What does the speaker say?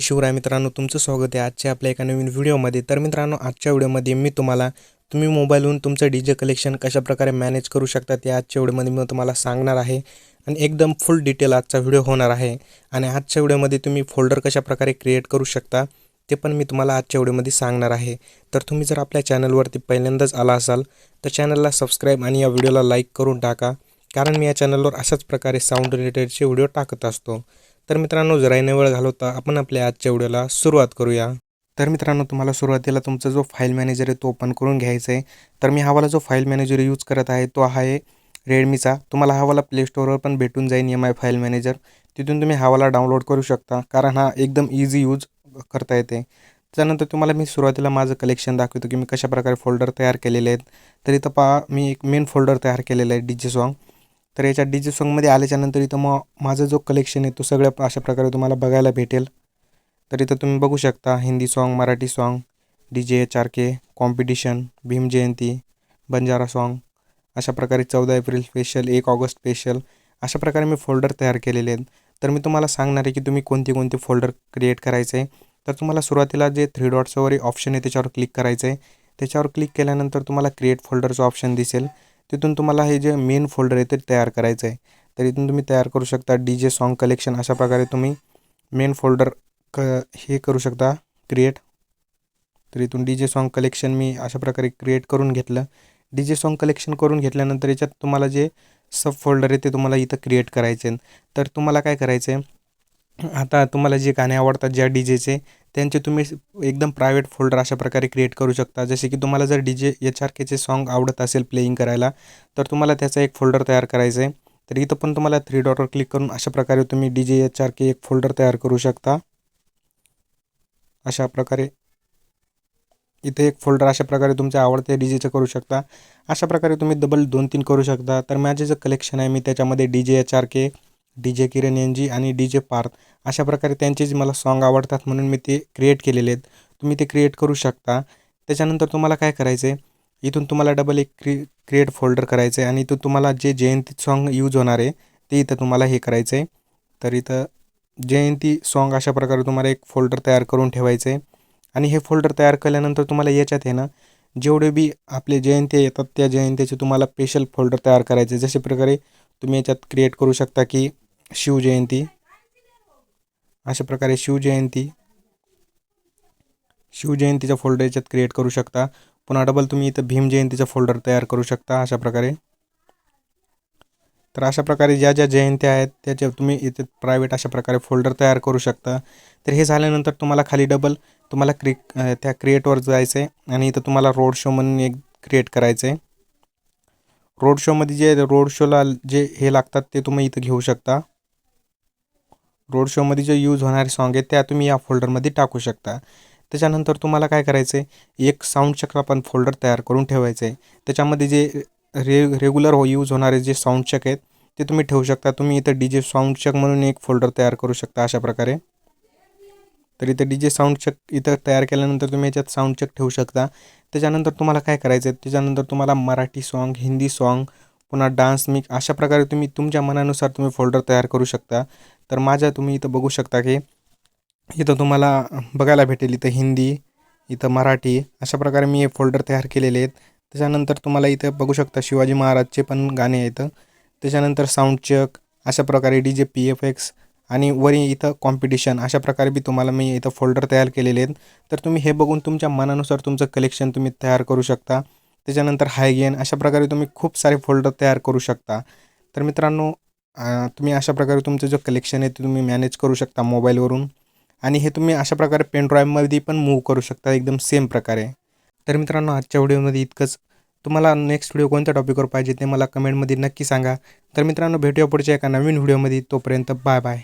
शिवराय मित्रांनो तुमचं स्वागत आहे आजच्या आपल्या एका नवीन व्हिडिओमध्ये. तर मित्रांनो आजच्या व्हिडिओमध्ये मी तुम्हाला तुम्ही मोबाईलहून तुमचं डी जे कलेक्शन कशाप्रकारे मॅनेज करू शकता ते आजच्या व्हिडिओमध्ये मी तुम्हाला सांगणार आहे. आणि एकदम फुल डिटेल आजचा व्हिडिओ होणार आहे. आणि आजच्या व्हिडिओमध्ये तुम्ही फोल्डर कशाप्रकारे क्रिएट करू शकता ते पण मी तुम्हाला आजच्या व्हिडिओमध्ये सांगणार आहे. तर तुम्ही जर आपल्या चॅनलवरती पहिल्यांदाच आला असाल तर चॅनलला सबस्क्राईब आणि या व्हिडिओला लाईक करून टाका. कारण मी या चॅनलवर अशाच प्रकारे साऊंड रिलेटेडचे व्हिडिओ टाकत असतो. तर मित्रांनो जराईने वेळ घालवता आपण आपल्या आजच्या व्हिडिओला सुरुवात करूया. तर मित्रांनो तुम्हाला सुरुवातीला तुमचा जो फाईल मॅनेजर आहे तो ओपन करून घ्यायचा आहे. तर मी हवाला जो फाईल मॅनेजर यूज करत आहे तो आहे रेडमीचा तुम्हाला हवाला प्ले स्टोअरवर पण भेटून जाईल एम आय फाईल मॅनेजर तिथून तुम्ही हवाला डाउनलोड करू शकता कारण हा एकदम इझी यूज करता येते. त्यानंतर तुम्हाला मी सुरुवातीला माझं कलेक्शन दाखवतो की मी कशाप्रकारे फोल्डर तयार केलेले आहेत. तर इथं पहा मी एक मेन फोल्डर तयार केलेलं आहे डी जे सॉन्ग तर याच्या डी जे सॉन्गमध्ये आल्याच्यानंतर इथं मग माझं जो कलेक्शन आहे तो सगळ्या अशा प्रकारे तुम्हाला बघायला भेटेल. तर इथं तुम्ही बघू शकता Hindi song Marathi song D J H R K competition Bhim Jayanti Banjara song अशा प्रकारे चौदा एप्रिल स्पेशल एक ऑगस्ट स्पेशल अशा प्रकारे मी फोल्डर तयार केलेले आहेत. तर मी तुम्हाला सांगणार आहे की तुम्ही कोणते कोणते फोल्डर क्रिएट करायचे आहे. तर तुम्हाला सुरुवातीला जे थ्री डॉट्सवर ऑप्शन आहे त्याच्यावर क्लिक करायचं आहे. त्याच्यावर क्लिक केल्यानंतर तुम्हाला क्रिएट फोल्डरचं ऑप्शन दिसेल. तिथून तुम्हाला हे जे मेन फोल्डर आहे ते तयार करायचं आहे. तर इथून तुम्ही तयार करू शकता डी जे सॉन्ग कलेक्शन अशा प्रकारे तुम्ही मेन फोल्डर क हे करू शकता क्रिएट तर इथून डी जे सॉन्ग कलेक्शन मी अशा प्रकारे क्रिएट करून घेतलं. डी जे सॉन्ग कलेक्शन करून घेतल्यानंतर याच्यात तुम्हाला जे सब फोल्डर आहे ते तुम्हाला इथं क्रिएट करायचे आहेत. तर तुम्हाला काय करायचं आहे आता तुम्हाला जे गाणे आवडतात ज्या डी जेचे त्यांचे तुम्ही एकदम प्रायव्हेट फोल्डर अशा प्रकारे क्रिएट करू शकता. जसे की तुम्हाला जर डी जे एच आर केचे सॉन्ग आवडत असेल प्लेईंग करायला तर तुम्हाला त्याचा एक फोल्डर तयार करायचं आहे तर इथं पण तुम्हाला थ्री डॉटवर क्लिक करून अशा प्रकारे तुम्ही डी जे एच आर के एक फोल्डर तयार करू शकता. अशा प्रकारे. इथे एक फोल्डर अशा प्रकारे तुमच्या आवडत्या डी जेचं करू शकता. अशा प्रकारे तुम्ही डबल दोन तीन करू शकता. तर माझे जे कलेक्शन आहे मी त्याच्यामध्ये डी जे एच आर के डी जे किरण एन जी आणि डी जे पार्थ अशा प्रकारे त्यांचे जे मला सॉन्ग आवडतात म्हणून मी ते क्रिएट केलेले आहेत. तुम्ही ते क्रिएट करू शकता. त्याच्यानंतर तुम्हाला काय करायचं आहे इथून तुम्हाला डबल एक क्रि क्रिएट फोल्डर करायचं आहे आणि इथून तुम्हाला जे जयंती सॉन्ग यूज होणार आहे ते इथं तुम्हाला हे करायचं आहे तर इथं जयंती सॉन्ग अशा प्रकारे तुम्हाला एक फोल्डर तयार करून ठेवायचं आहे आणि हे फोल्डर तयार केल्यानंतर तुम्हाला याच्यात आहे ना जेवढे बी आपले जयंती येतात त्या जयंतीचे तुम्हाला स्पेशल फोल्डर तयार करायचे जसे प्रकारे तुम्ही याच्यात क्रिएट करू शकता की शिवजयंती अशा प्रकारे शिवजयंती शिवजयंतीचा फोल्डर याच्यात क्रिएट करू शकता. पुन्हा डबल तुम्ही इथं भीमजयंतीचा फोल्डर तयार करू शकता अशा प्रकारे. तर अशा प्रकारे ज्या ज्या जयंत्या आहेत त्याच्या तुम्ही इथे प्रायव्हेट अशा प्रकारे फोल्डर तयार करू शकता. तर हे झाल्यानंतर तुम्हाला खाली डबल तुम्हाला क्रि त्या क्रिएटवर जायचं आहे आणि इथं तुम्हाला रोड शो म्हणून एक क्रिएट करायचं आहे रोड शोमध्ये जे रोड शोला जे हे लागतात ते तुम्ही इथं घेऊ शकता. रोड शोमध्ये जे यूज होणारे सॉन्ग आहेत त्या तुम्ही या फोल्डरमध्ये टाकू शकता. त्याच्यानंतर तुम्हाला काय करायचं आहे एक साऊंड आपण फोल्डर तयार करून ठेवायचं आहे त्याच्यामध्ये जे रे रेग्युलर हो यूज होणारे जे साऊंडचक आहेत ते तुम्ही ठेवू शकता. तुम्ही इथं डी जे साऊंडचक म्हणून एक फोल्डर तयार करू शकता अशा प्रकारे. तर इथं डी जे साऊंड चक इथं तयार केल्यानंतर तुम्ही याच्यात साऊंड चक ठेवू शकता. त्याच्यानंतर तुम्हाला काय करायचं आहे त्याच्यानंतर तुम्हाला मराठी सॉन्ग हिंदी सॉन्ग पुन्हा डान्स मिक अशा प्रकारे तुम्ही तुमच्या मनानुसार तुम्ही फोल्डर तयार करू शकता. तर माझ्या तुम्ही इथं बघू शकता की इथं तुम्हाला बघायला भेटेल इथं हिंदी इथं मराठी अशा प्रकारे मी हे फोल्डर तयार केलेले आहेत. त्याच्यानंतर तुम्हाला इथं बघू शकता शिवाजी महाराजचे पण गाणे आहेत. त्याच्यानंतर साऊंड चक अशा प्रकारे D J P F x आणि वरी इथं कॉम्पिटिशन अशा प्रकारे बी तुम्हाला मी इथं फोल्डर तयार केलेले आहेत. तर तुम्ही हे बघून तुमच्या मनानुसार तुमचं कलेक्शन तुम्ही तयार करू शकता. त्याच्यानंतर हायगेन अशा प्रकारे तुम्ही खूप सारे फोल्डर तयार करू शकता. तर मित्रांनो तुम्ही अशा प्रकारे तुमचं जो कलेक्शन आहे ते तुम्ही मॅनेज करू शकता मोबाईलवरून आणि हे तुम्ही अशा प्रकारे पेनड्राईव्हमध्ये पण मूव्ह करू शकता एकदम सेम प्रकारे. तर मित्रांनो आजच्या व्हिडिओमध्ये इतकंच. तुम्हाला नेक्स्ट व्हिडिओ कोणत्या टॉपिकवर पाहिजे ते मला कमेंटमध्ये नक्की सांगा. तर मित्रांनो भेटूया पुढच्या एका नवीन व्हिडिओमध्ये तोपर्यंत बाय बाय